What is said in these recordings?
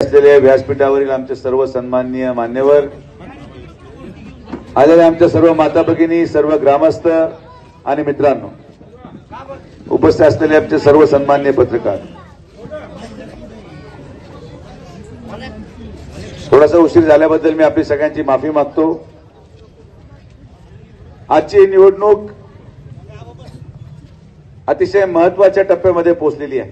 असलेल्या व्यासपीठावरील आमचे सर्व सन्माननीय मान्यवर आलेल्या आमच्या सर्व माता भगिनी सर्व ग्रामस्थ आणि मित्रांनो उपस्थित असलेले आमचे सर्व सन्मान्य पत्रकार. थोडासा उशीर झाल्याबद्दल मी आपली सगळ्यांची माफी मागतो. आजची निवडणूक अतिशय महत्त्वाच्या टप्प्यामध्ये पोहोचलेली आहे.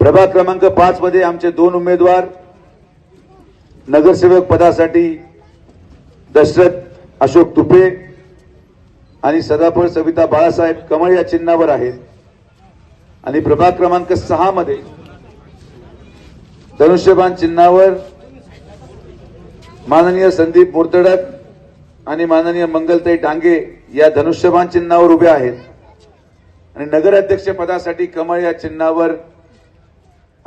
प्रभाग क्रमांक पाच मध्ये आमचे दोन उमेदवार नगरसेवक पदासाठी दशरथ अशोक तुपे आणि सदाफळ सविता बाळासाहेब कमळ या चिन्हावर आहेत. आणि प्रभाग क्रमांक सहा मध्ये धनुष्यबाण चिन्हावर माननीय संदीप मुर्तडक आणि माननीय मंगलताई डांगे या धनुष्यबाण चिन्हावर उभे आहेत. आणि नगराध्यक्ष पदासाठी कमळ या चिन्हावर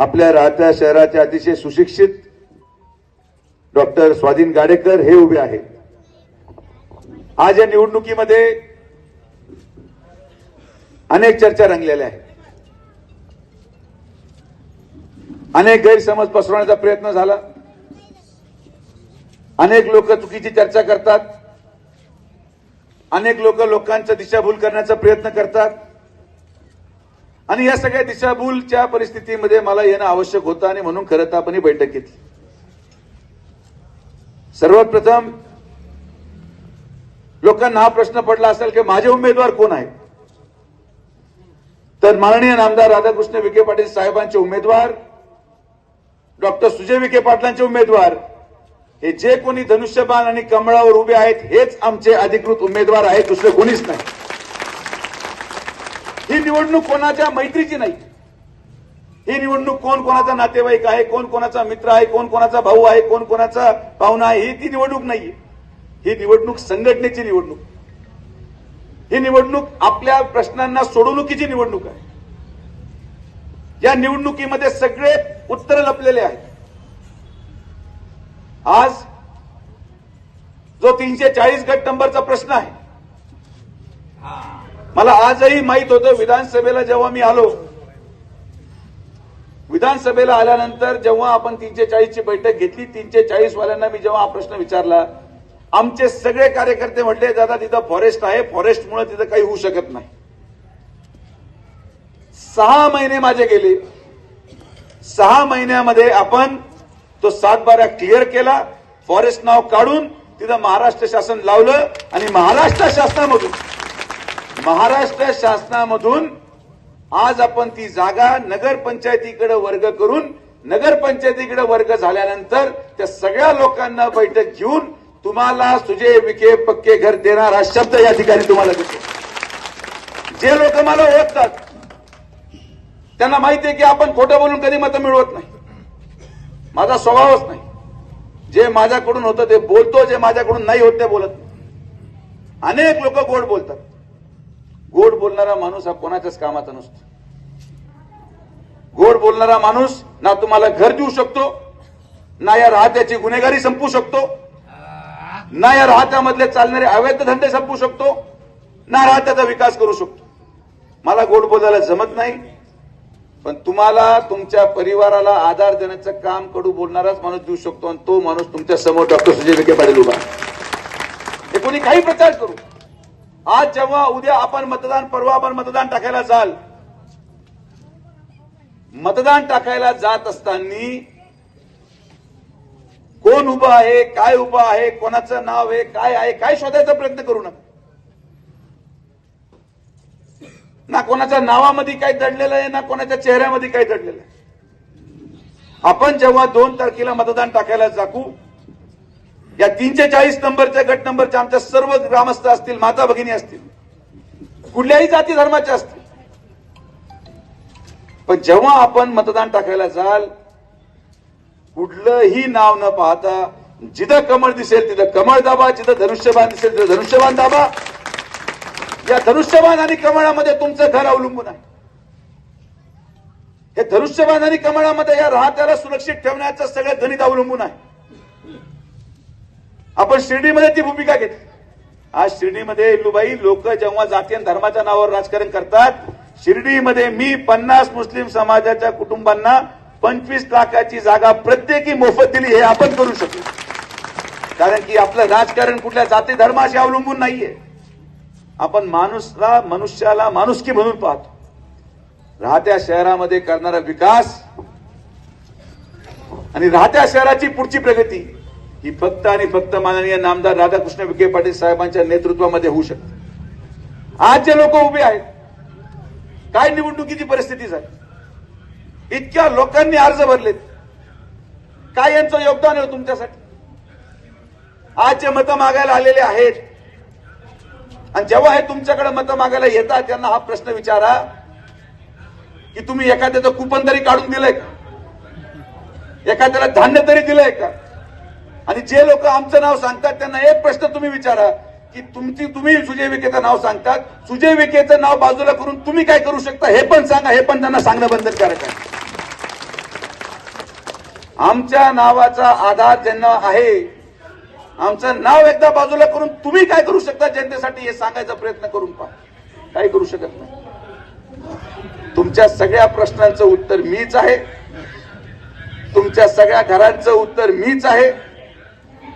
आपल्या राहत्या शहराचे अतिशय सुशिक्षित डॉक्टर स्वाधीन गाडेकर हे उभे आहेत. आज या निवडणुकीमध्ये अनेक चर्चा रंगलेल्या आहेत. अनेक गैरसमज पसरवण्याचा प्रयत्न झाला. अनेक लोक चुकीची चर्चा करतात. अनेक लोक लोकांचा दिशाभूल करण्याचा प्रयत्न करतात. आणि या सगळ्या दिशाभूलच्या परिस्थितीमध्ये मला येणं आवश्यक होतं आणि म्हणून खरं तर आपण ही बैठक घेतली. सर्वात प्रथम लोकांना हा प्रश्न पडला असेल की माझे उमेदवार कोण आहेत? तर माननीय नामदार राधाकृष्ण विखे पाटील साहेबांचे उमेदवार डॉक्टर सुजय विखे पाटलांचे उमेदवार हे जे कोणी धनुष्यबाण आणि कमळावर उभे आहेत हेच आमचे अधिकृत उमेदवार आहेत दुसरे कोणीच नाही. ही निवडणूक कोणाच्या मैत्रीची नाही. ही निवडणूक कोण कोणाचा नातेवाईक आहे कोण कोणाचा मित्र आहे कोण कोणाचा भाऊ आहे कोण कोणाचा पाहुणा आहे ही ती निवडणूक नाहीये. ही निवडणूक संघटनेची निवडणूक. ही निवडणूक आपल्या प्रश्नांना सोडवणुकीची निवडणूक आहे. या निवडणुकीमध्ये सगळे उत्तर लपलेले आहेत. आज जो तीनशे चाळीस गट नंबरचा प्रश्न आहे मला आजही माहीत होतं विधानसभेला जेव्हा मी आलो विधानसभेला आल्यानंतर जेव्हा आपण तीनशे चाळीसची बैठक घेतली तीनशे चाळीस वाल्यांना मी जेव्हा हा प्रश्न विचारला आमचे सगळे कार्यकर्ते म्हटले दादा तिथं फॉरेस्ट आहे फॉरेस्टमुळे तिथं काही होऊ शकत नाही. सहा महिने माझे गेले. सहा महिन्यामध्ये आपण तो सातबारा क्लिअर केला फॉरेस्ट नाव काढून तिथं महाराष्ट्र शासन लावलं आणि महाराष्ट्र शासनामधून महाराष्ट्र शासनामधून आज आपण ती जागा नगरपंचायतीकडे वर्ग करून नगरपंचायतीकडे वर्ग झाल्यानंतर त्या सगळ्या लोकांना बैठक घेऊन तुम्हाला सुजय विखे पक्के घर देणार हा शब्द या ठिकाणी तुम्हाला देतो जे लोक मला ओळखतात त्यांना माहिती आहे की आपण खोटं बोलून कधी मतं मिळवत नाही. माझा स्वभावच नाही. जे माझ्याकडून होतं ते बोलतो जे माझ्याकडून नाही होत ते बोलत नाही. अनेक लोक गोड बोलतात. गोड बोलणारा माणूस हा कोणाच्याच कामाचा नसतो. गोड बोलणारा माणूस ना तुम्हाला घर देऊ शकतो ना या राहत्याची गुन्हेगारी संपू शकतो ना या राहत्यामधले चालणारे अवैध धंदे संपू शकतो ना राहत्याचा विकास करू शकतो. मला गोड बोलायला जमत नाही पण तुम्हाला तुमच्या परिवाराला आधार देण्याचं काम कडू बोलणाराच माणूस देऊ शकतो आणि तो माणूस तुमच्यासमोर डॉक्टर सुजय विखे पाटील उभा हे कोणी काही प्रचार करू? आज जेव्हा उद्या आपण मतदान परवा आपण मतदान टाकायला जाल मतदान टाकायला जात असताना कोण उभं आहे काय उभं आहे कोणाचं नाव आहे काय आहे काय शोधायचा प्रयत्न करू नका. ना कोणाच्या नावामध्ये काही दडलेलं आहे ना कोणाच्या चेहऱ्यामध्ये काही दडलेलं आहे. आपण जेव्हा दोन तारखेला मतदान टाकायला जाकू या तीनशे चाळीस नंबरच्या गट नंबरच्या आमच्या सर्व ग्रामस्थ असतील माता भगिनी असतील कुठल्याही जाती धर्माच्या असतील. पण जेव्हा आपण मतदान टाकायला जाल कुठलंही नाव न पाहता जिथं कमळ दिसेल तिथं कमळ दाबा जिथं धनुष्यबाण दिसेल तिथं धनुष्यबाण दाबा. या धनुष्यबाण आणि कमळामध्ये तुमचं घर अवलंबून आहे. हे धनुष्यबाण आणि कमळामध्ये या राहत्याला सुरक्षित ठेवण्याचं सगळं गणित अवलंबून आहे. आपण शिर्डीमध्ये ती भूमिका घेतली आज शिर्डीमध्ये इल्लूबाई लोक जेव्हा जाती आणि धर्माच्या नावावर राजकारण करतात शिर्डीमध्ये मी पन्नास मुस्लिम समाजाच्या कुटुंबांना पंचवीस लाखाची जागा प्रत्येकी मोफत दिली हे आपण करू शकतो कारण की आपलं राजकारण कुठल्या जाती धर्माशी अवलंबून नाहीये. आपण माणूसला मनुष्याला माणुसकी म्हणून पाहतो. राहत्या शहरामध्ये करणारा विकास आणि राहत्या शहराची पुढची प्रगती. ही फक्त आणि फक्त माननीय नामदार राधाकृष्ण विखे पाटील साहेबांच्या नेतृत्वामध्ये होऊ शकते. आज जे लोक उभे आहेत काय निवडणुकीची परिस्थिती झाली? इतक्या लोकांनी अर्ज भरलेत. काय यांचं योगदान आहे हो तुमच्यासाठी? आज जे मतं मागायला आलेले आहेत आणि जेव्हा हे तुमच्याकडे मतं मागायला येतात त्यांना हा प्रश्न विचारा की तुम्ही एखाद्याचं कुपन तरी काढून दिलंय का? एखाद्याला धान्य तरी दिलंय का? आणि जे लोक आमचं नाव सांगतात त्यांना एक प्रश्न तुम्ही विचारा की तुमची तुम्ही सुजय विखेचं नाव सांगतात सुजय विखेचं नाव बाजूला करून तुम्ही काय करू शकता हे पण सांगा हे पण त्यांना सांगणं बंधनकारक आहे आमच्या नावाचा आधार ज्यांना आहे आमचं नाव एकदा बाजूला करून तुम्ही काय करू शकता जनतेसाठी हे सांगायचा प्रयत्न करून पहा. काय करू शकत नाही. तुमच्या सगळ्या प्रश्नांचं उत्तर मीच आहे. तुमच्या सगळ्या घरांचं उत्तर मीच आहे.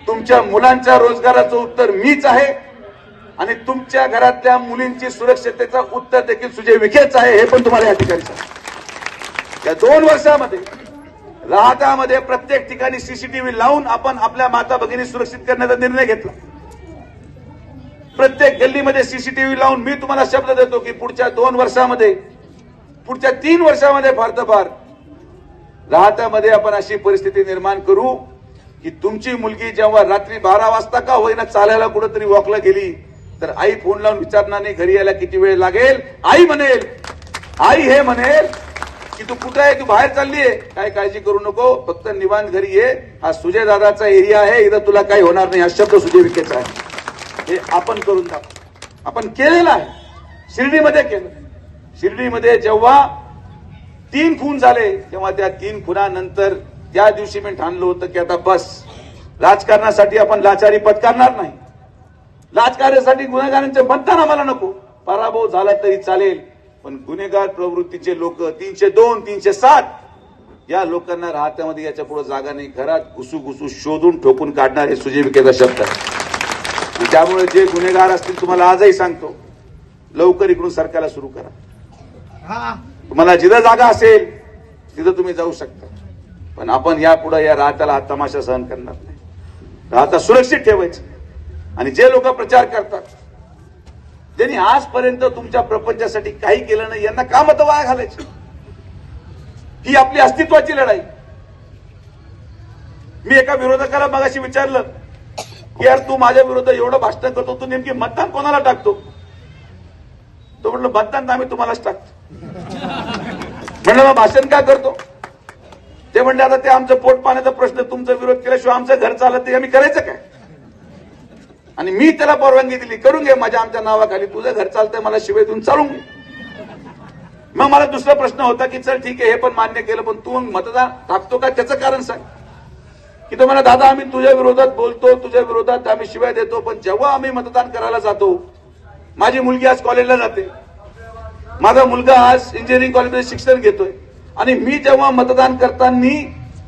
तुमच्या मुलांच्या रोजगाराचं उत्तर मीच आहे आणि तुमच्या घरातल्या मुलींची सुरक्षिततेचं उत्तर देखील सुजय विखेच आहे हे पण तुम्हाला या ठिकाणी या दोन वर्षामध्ये राहतामध्ये प्रत्येक ठिकाणी सीसीटीव्ही लावून आपण आपल्या माता भगिनी सुरक्षित करण्याचा निर्णय घेतला. प्रत्येक गल्लीमध्ये सीसीटीव्ही लावून मी तुम्हाला शब्द देतो की पुढच्या दोन वर्षामध्ये पुढच्या तीन वर्षामध्ये फार तर फार राहतामध्ये आपण अशी परिस्थिती निर्माण करू. की तुमची मुलगी जेव्हा रात्री बारा वाजता का होईना चालायला कुठंतरी वॉकला गेली तर आई फोन लावून विचारणार नाही घरी यायला किती वेळ लागेल? आई म्हणेल. आई हे म्हणेल की तू कुठे आहे? तू बाहेर चालली आहे. काय काळजी करू नको. फक्त निवांत घरी ये. हा सुजय दादाचा एरिया आहे. इथं तुला काही होणार नाही. हा शब्द सुजय विकेचा आहे. हे आपण करून दाखव. आपण केलेलं आहे. शिर्डीमध्ये केलं. शिर्डीमध्ये जेव्हा तीन खून झाले तेव्हा त्या तीन खुनानंतर त्या दिवशी मी ठाणलं होतं की आता बस राजकारणासाठी आपण लाचारी पत्कारणार नाही. राजकारणासाठी गुन्हेगारांचे मतदान आम्हाला नको. पराभव झाला तरी चालेल पण गुन्हेगार प्रवृत्तीचे लोक तीनशे दोन तीनशे सात या लोकांना राहत्यामध्ये याच्यापुढे जागा नाही. घरात घुसू घुसू शोधून ठोकून काढणार हे सुजय विखेचा शब्द आहे. त्यामुळे जे गुन्हेगार असतील तुम्हाला आजही सांगतो लवकर इकडून सरकारला सुरू करा. तुम्हाला जिथं जागा असेल तिथं तुम्ही जाऊ शकता. पण आपण यापुढे या राहत्याला हा तमाशा सहन करणार नाही. राहता सुरक्षित ठेवायचं. आणि जे लोक प्रचार करतात ज्यांनी आजपर्यंत तुमच्या प्रपंचासाठी काही केलं नाही यांना का मत वाया घालायची. ही आपली अस्तित्वाची लढाई. मी एका विरोधकाला मगाशी विचारलं की यार तू माझ्या विरुद्ध एवढं भाषण करतो तू नेमकी मतदान कोणाला टाकतो? तो म्हटलं मतदान आम्ही तुम्हालाच टाकतो. म्हणलं मग भाषण का करतो? ते म्हणले आता ते आमचं पोट पाण्याचा प्रश्न तुमचा विरोध केल्याशिवाय आमचं घर चालत ते आम्ही करायचं काय? आणि मी त्याला परवानगी दिली. करून घे माझ्या आमच्या नावाखाली. तुझं घर चालतंय. मला शिवाय देऊन चालून घे. मग मला दुसरा प्रश्न होता की चल ठीक आहे. हे पण मान्य केलं पण तू मतदार मतदान टाकतो का? त्याचं कारण सांग. की तो म्हणा दादा आम्ही तुझ्या विरोधात बोलतो. तुझ्या विरोधात आम्ही शिवाय देतो पण जेव्हा आम्ही मतदान करायला जातो माझी मुलगी आज कॉलेजला जाते. माझा मुलगा आज इंजिनिअरिंग कॉलेजमध्ये शिक्षण घेतोय. आणि मी जेव्हा मतदान करताना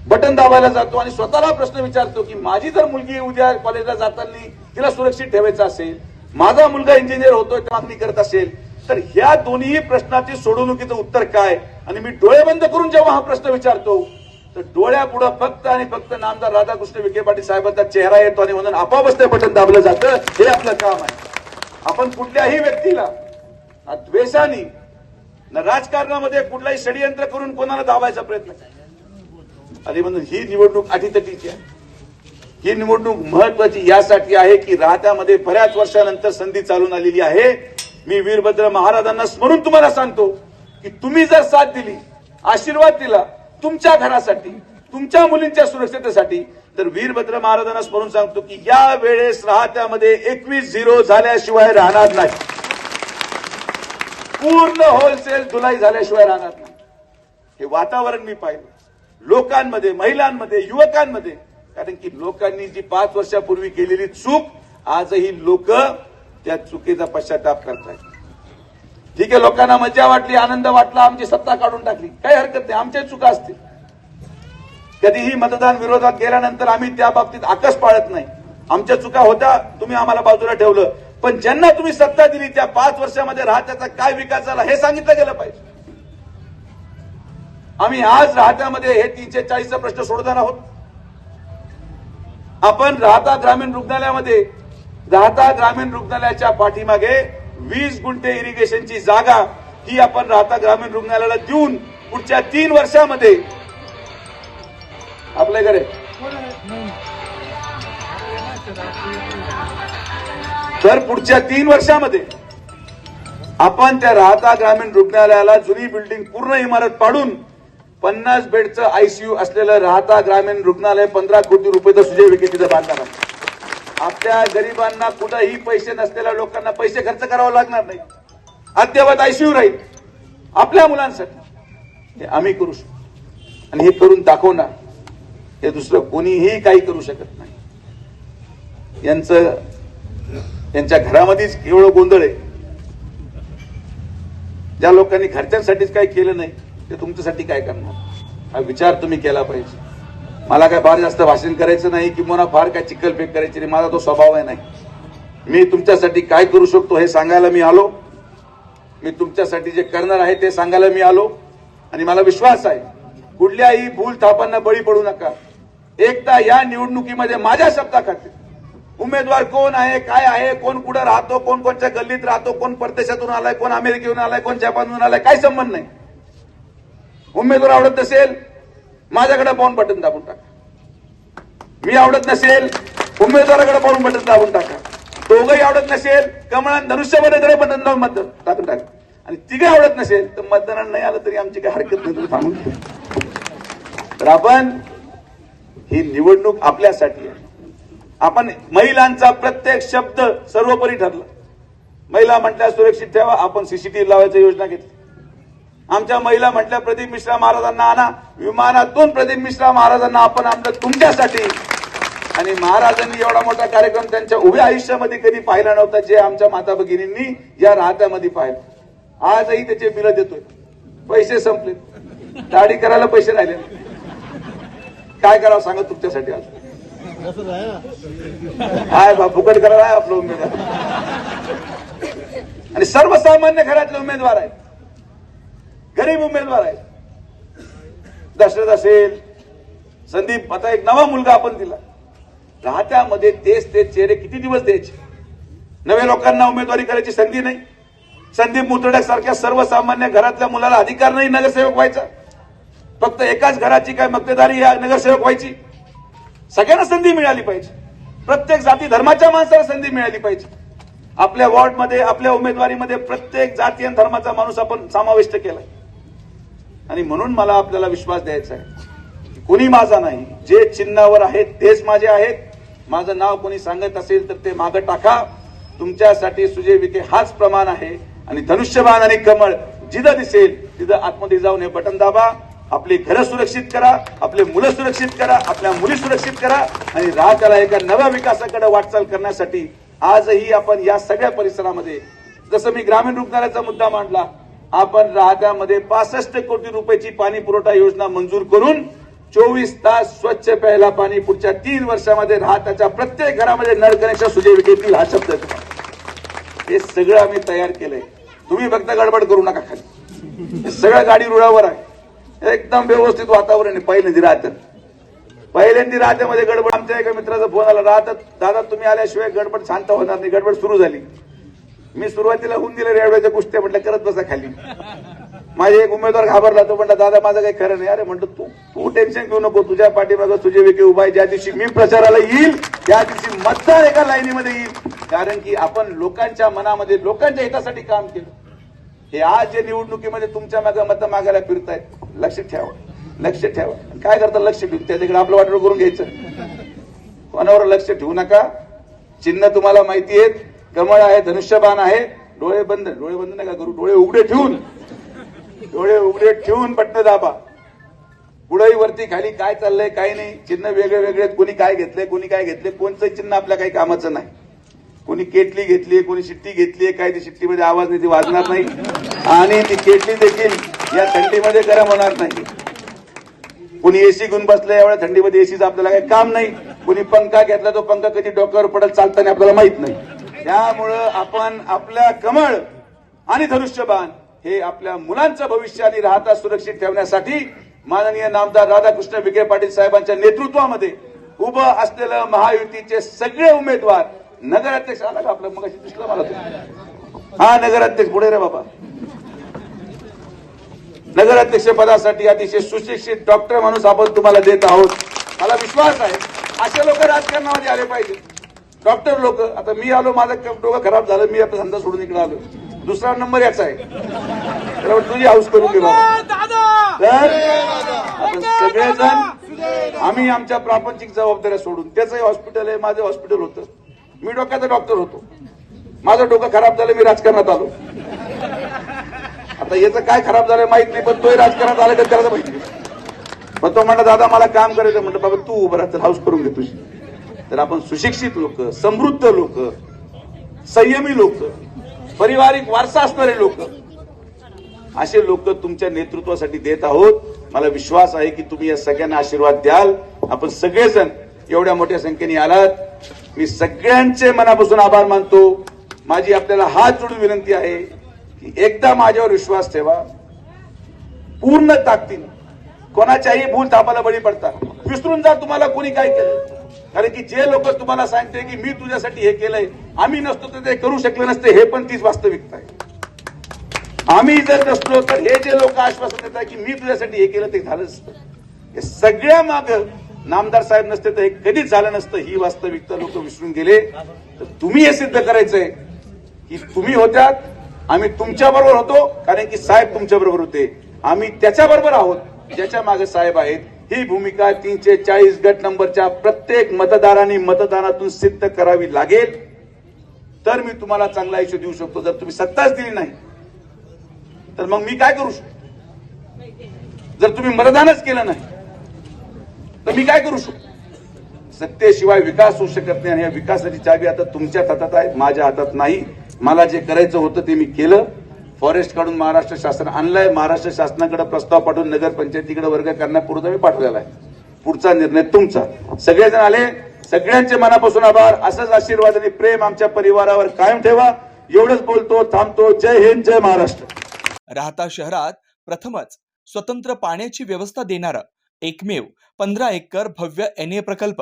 बटन दाबायला जातो आणि स्वतःला प्रश्न विचारतो की माझी जर मुलगी उद्या कॉलेजला जाताना तिला सुरक्षित ठेवायचं असेल माझा मुलगा इंजिनियर होतोय मागणी करत असेल तर ह्या दोन्ही प्रश्नाची सोडवणुकीचं उत्तर काय? आणि मी डोळे बंद करून जेव्हा हा प्रश्न विचारतो तर डोळ्यापुढं फक्त आणि फक्त नामदार राधाकृष्ण विखे पाटील साहेबांचा चेहरा येतो आणि म्हणून आपापच ते बटन दाबलं जातं हे आपलं काम आहे. आपण कुठल्याही व्यक्तीला द्वेषाने ना राजकारणामध्ये कुठलाही षडयंत्र करून कोणाला दाबायचा प्रयत्न करा. आणि म्हणून ही निवडणूक अटीतटीची आहे ही निवडणूक महत्वाची यासाठी आहे की राहत्यामध्ये बऱ्याच वर्षानंतर संधी चालून आलेली आहे मी वीरभद्र महाराजांना स्मरून तुम्हाला सांगतो की तुम्ही जर साथ दिली आशीर्वाद दिला तुमच्या घरासाठी तुमच्या मुलींच्या सुरक्षिततेसाठी तर वीरभद्र महाराजांना स्मरून सांगतो की या वेळेस राहत्यामध्ये एकवीस झिरो झाल्याशिवाय राहणार नाही पूर्ण होलसेल धुलाई झाल्याशिवाय राहणार नाही. हे वातावरण मी पाहिलं. लोकांमध्ये महिलांमध्ये युवकांमध्ये. कारण की लोकांनी जी पाच वर्षापूर्वी केलेली चूक आजही लोक त्या चुकीचा पश्चाताप करतायत. ठीक आहे लोकांना मजा वाटली आनंद वाटला आमची सत्ता काढून टाकली. काही हरकत नाही आमच्या चुका असतील. कधीही मतदान विरोधात गेल्यानंतर आम्ही त्या बाबतीत आकस पाळत नाही. आमच्या चुका होत्या तुम्ही आम्हाला बाजूला ठेवलं. पण ज्यांना तुम्ही सत्ता दिली त्या पाच वर्षामध्ये राहत्याचा काय विकास झाला हे सांगितलं गेलं पाहिजे. आम्ही आज राहत्यामध्ये हे तीनशे चाळीसचा प्रश्न सोडताना आहोत. आपण राहता ग्रामीण रुग्णालयामध्ये राहता ग्रामीण रुग्णालयाच्या पाठीमागे वीस गुंठे इरिगेशनची जागा ही आपण राहता ग्रामीण रुग्णालयाला देऊन पुढच्या तीन वर्षामध्ये आपल्याकडे तर पुढच्या तीन वर्षामध्ये आपण त्या राहता ग्रामीण रुग्णालयाला जुनी बिल्डिंग पूर्ण इमारत पाडून पन्नास बेडचं आयसीयू असलेलं राहता ग्रामीण रुग्णालय पंधरा कोटी रुपये सुजय विखे तिथं बांधणार आपल्या गरिबांना कुठंही पैसे नसलेल्या लोकांना पैसे खर्च करावा लागणार नाही. अद्ययावत आयसीयू राहील. आपल्या मुलांसाठी. हे आम्ही करू शकतो. आणि हे करून दाखवणार. हे दुसरं कोणीही काही करू शकत नाही. यांचं त्यांच्या घरामध्येच एवढं गोंधळ आहे. ज्या लोकांनी घरच्यांसाठीच काही केलं नाही ते तुमच्यासाठी काय करणार? हा विचार तुम्ही केला पाहिजे. मला काय फार जास्त भाषण करायचं नाही किंवा फार काय चिखलफेक करायची नाही. माझा तो स्वभाव आहे नाही. मी तुमच्यासाठी काय करू शकतो हे सांगायला मी आलो. मी तुमच्यासाठी जे करणार आहे ते सांगायला मी आलो. आणि मला विश्वास आहे कुठल्याही भूल थापांना बळी पडू नका. एकदा या निवडणुकीमध्ये माझ्या शब्दाखातील उमेदवार कोण आहे काय आहे कोण कुठं राहतो कोण कोणत्या गल्लीत राहतो कोण परदेशातून आलाय कोण अमेरिकेहून आलाय कोण जपानहून आलाय काय संबंध नाही. उमेदवार आवडत नसेल माझ्याकडे पाहून बटन दाबून टाका. मी आवडत नसेल उमेदवाराकडे पाहून बटन दाबून टाका. दोघंही आवडत नसेल कमळान धनुष्यबाणाकडे बटन दाबून मत टाकून टाका. आणि तिघे आवडत नसेल तर मतदानाला नाही आलं तरी आमची काही हरकत नाही तुम्ही थांबून तर आपण ही निवडणूक आपल्यासाठी आहे. आपण महिलांचा प्रत्येक शब्द सर्वोपरी ठरला. महिला म्हटल्या सुरक्षित ठेवा आपण सीसीटीव्ही लावायची योजना घेतली आमच्या महिला म्हटल्या प्रदीप मिश्रा महाराजांना आणा विमानातून प्रदीप मिश्रा महाराजांना आपण आणलं तुमच्यासाठी. आणि महाराजांनी एवढा मोठा कार्यक्रम त्यांच्या उभ्या आयुष्यामध्ये कधी पाहिला नव्हता जे आमच्या माता भगिनींनी या राहत्यामध्ये पाहिलं. आजही त्याचे बिल देतोय. पैसे संपले. दाढी करायला पैसे राहिले. काय करावं सांगा तुमच्यासाठी आज? हाय बा फुकट करायला आहे आपलं उमेदवार? आणि सर्वसामान्य घरातले उमेदवार आहेत. गरीब उमेदवार आहे दशरथ असेल संदीप आता एक नवा मुलगा आपण दिला. राहत्यामध्ये तेच ते चेहरे किती दिवस द्यायचे? नव्या लोकांना उमेदवारी करायची संधी नाही. संदीप मुतडक सर्वसामान्य घरातल्या मुलाला अधिकार नाही नगरसेवक व्हायचा. फक्त एकाच घराची काय मक्तेदारी या नगरसेवक व्हायची? सगळ्यांना संधी मिळाली पाहिजे. प्रत्येक जाती धर्माच्या माणसाला संधी मिळाली पाहिजे. आपल्या वॉर्डमध्ये आपल्या उमेदवारीमध्ये प्रत्येक जाती आणि धर्माचा माणूस आपण समाविष्ट केलाय. आणि म्हणून मला आपल्याला विश्वास द्यायचा आहे. कुणी कोणी माझा नाही. जे चिन्हावर आहेत तेच माझे आहेत. माझं नाव कोणी सांगत असेल तर ते मागं टाका. तुमच्यासाठी सुजय विखे हाच प्रमाण आहे. आणि धनुष्यबाण आणि कमळ जिथं दिसेल तिथं आतमध्ये जाऊन हे बटन दाबा. आपली घरं सुरक्षित करा आपले मुलं सुरक्षित करा आपल्या मुली सुरक्षित करा आणि राहताला एका नव्या विकासाकडे वाटचाल करण्यासाठी आजही आपण या सगळ्या परिसरामध्ये जसं मी ग्रामीण रुग्णालयाचा मुद्दा मांडला आपण राहत्यामध्ये पासष्ट कोटी रुपयाची पाणी पुरवठा योजना मंजूर करून चोवीस तास स्वच्छ प्यायला पाणी पुढच्या तीन वर्षामध्ये राहत्याच्या प्रत्येक घरामध्ये नळ कनेक्शन सुजय घेतील हा शब्द हे सगळं आम्ही तयार केलंय. तुम्ही फक्त गडबड करू नका खाली. सगळं गाडी रुळावर आहे. एकदम व्यवस्थित वातावरण आहे पहिल्यांदी राहतात. पहिल्यांदी राहत्यामध्ये गडबड आमच्या एका मित्राचा फोन आला राहतात. दादा तुम्ही आल्याशिवाय गडबड शांत होणार नाही गडबड सुरू झाली. मी सुरुवातीला होऊन दिलं रेवड्याच्या कुस्त्या म्हटलं करत बसा खाली. माझे एक उमेदवार घाबरला तो म्हणला दादा माझं काही खरं नाही. अरे म्हणतो तू तू टेन्शन घेऊ नको तुझ्या पाठीमागं तुझे विके उभा आहे ज्या दिवशी मी प्रचाराला येईल त्या दिवशी मतदार एका लाईनीमध्ये येईल. कारण की आपण लोकांच्या मनामध्ये लोकांच्या हितासाठी काम केलं. हे आज जे निवडणुकीमध्ये तुमच्या मागे मतं मागायला फिरतायत लक्ष ठेवा. लक्ष ठेवा. काय करता लक्ष ठेवून त्याच्याकडे आपलं वाटोळ करून घ्यायचं. कोणावर लक्ष ठेवू नका. चिन्ह तुम्हाला माहिती आहेत. कमळ आहे धनुष्यबाण आहे. डोळे बंद. डोळे बंद नका करू? डोळे उघडे ठेवून. डोळे उघडे ठेवून बटणं दाबा. पुढेही वरती खाली काय चाललंय काय नाही. चिन्ह वेगळे वेगळे कोणी काय घेतलंय कोणी काय घेतलंय. कोणचं चिन्ह आपल्या काही कामाचं नाही. कोणी केटली घेतली कोणी शिट्टी घेतली काय ती शिट्टीमध्ये आवाज नाही ती वाजणार नाही. आणि ती केटली देखील या थंडीमध्ये गरम होणार नाही. कुणी एसी घेऊन बसलं एवढ्या थंडीमध्ये एसीचं आपल्याला काही काम नाही. कुणी पंखा घेतला तो पंखा कधी डोक्यावर पडत चालताना आपल्याला माहीत नाही. त्यामुळं आपण आपल्या कमळ आणि धनुष्यबाण हे आपल्या मुलांचं भविष्य आणि राहता सुरक्षित ठेवण्यासाठी माननीय नामदार राधाकृष्ण विखे पाटील साहेबांच्या नेतृत्वामध्ये उभं असलेलं महायुतीचे सगळे उमेदवार नगराध्यक्ष आला का आपलं मग दिसलं मला हा नगराध्यक्ष पुढे रे बाबा. नगराध्यक्ष पदासाठी अतिशय सुशिक्षित डॉक्टर माणूस आपण तुम्हाला देत आहोत. मला विश्वास आहे. असे लोक राजकारणामध्ये आले पाहिजे. डॉक्टर लोक आता मी आलो माझं डोकं खराब झालं मी आपला धंदा सोडून इकडे आलो. दुसरा नंबर याचा आहे. तुझी हाऊस करून घे बाबा तर आपण सगळेजण आम्ही आमच्या प्रापंचिक जबाबदाऱ्या सोडून त्याचंही हॉस्पिटल आहे माझं हॉस्पिटल होतं. मी डोक्याचा डॉक्टर होतो. माझं डोकं खराब झालं मी राजकारणात आलो. आता याचं काय खराब झालं माहीत नाही पण तोही राजकारणात आलं तर त्याला माहिती पण तो म्हणला दादा मला काम करायचं म्हणलं बाबा तू उभं राहा हाऊस करून घे तुझी. तर आपण सुशिक्षित लोक समृद्ध लोक संयमी लोक पारिवारिक वारसा असणारे लोक असे लोक तुमच्या नेतृत्वासाठी देत आहोत. मला विश्वास आहे की तुम्ही या सगळ्यांना आशीर्वाद द्याल. आपण सगळेजण एवढ्या मोठ्या संख्येने आलात. मी सगळ्यांचे मनापासून आभार मानतो. माझी आपल्याला हात जोडून विनंती आहे. की एकदा माझ्यावर विश्वास ठेवा. पूर्ण ताकदीनं. कोणाच्याही भूल तापाला बळी पडता. विसरून जा तुम्हाला कोणी काय केलं. कारण की जे लोक तुम्हाला सांगते की मी तुझ्यासाठी हे केलंय आम्ही नसतो तर ते करू शकले नसते हे पण तीच वास्तविकता आहे. आम्ही जर नसलो तर हे जे लोक आश्वासन देतात की मी तुझ्यासाठी हे केलं ते झालं नसतं. हे सगळ्या माग नामदार साहेब नसते तर हे कधीच झालं नसतं ही वास्तविकता लोक विसरून गेले. तर तुम्ही हे सिद्ध करायचंय की तुम्ही होत्यात आम्ही तुमच्या बरोबर होतो कारण की साहेब तुमच्या बरोबर होते. आम्ही त्याच्या बरोबर आहोत ज्याच्या मागे साहेब आहेत. ही भूमिका तीनशे चाळीस गट नंबरच्या प्रत्येक मतदारांनी मतदानातून सिद्ध करावी लागेल. तर मी तुम्हाला चांगला आयुष्य देऊ शकतो जर तुम्ही सत्ताच दिली नाही तर मग मी काय करू शकतो? जर तुम्ही मतदानच केलं नाही तर मी काय करू शकतो? सत्तेशिवाय विकास होऊ शकत नाही आणि या विकासाची चावी आता तुमच्याच हातात आहे माझ्या हातात नाही. मला जे करायचं होतं ते मी केलं. फॉरेस्ट काढून महाराष्ट्र शासन आणलंय. महाराष्ट्र शासनाकडे प्रस्ताव पाठवून नगरपंचायतीकडे वर्ग करण्यापूर्वी मी पाठवलेला आहे. पुढचा निर्णय तुमचा. सगळेजण आले. सगळ्यांचे मनापासून आभार. असंच आशीर्वाद आणि प्रेम आमच्या परिवारावर कायम ठेवा. एवढंच बोलतो थांबतो. जय हिंद जय महाराष्ट्र. राहता शहरात प्रथमच स्वतंत्र पाण्याची व्यवस्था देणारा एकमेव पंधरा एकर भव्य एन ए प्रकल्प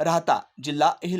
राहता जिल्हा हिल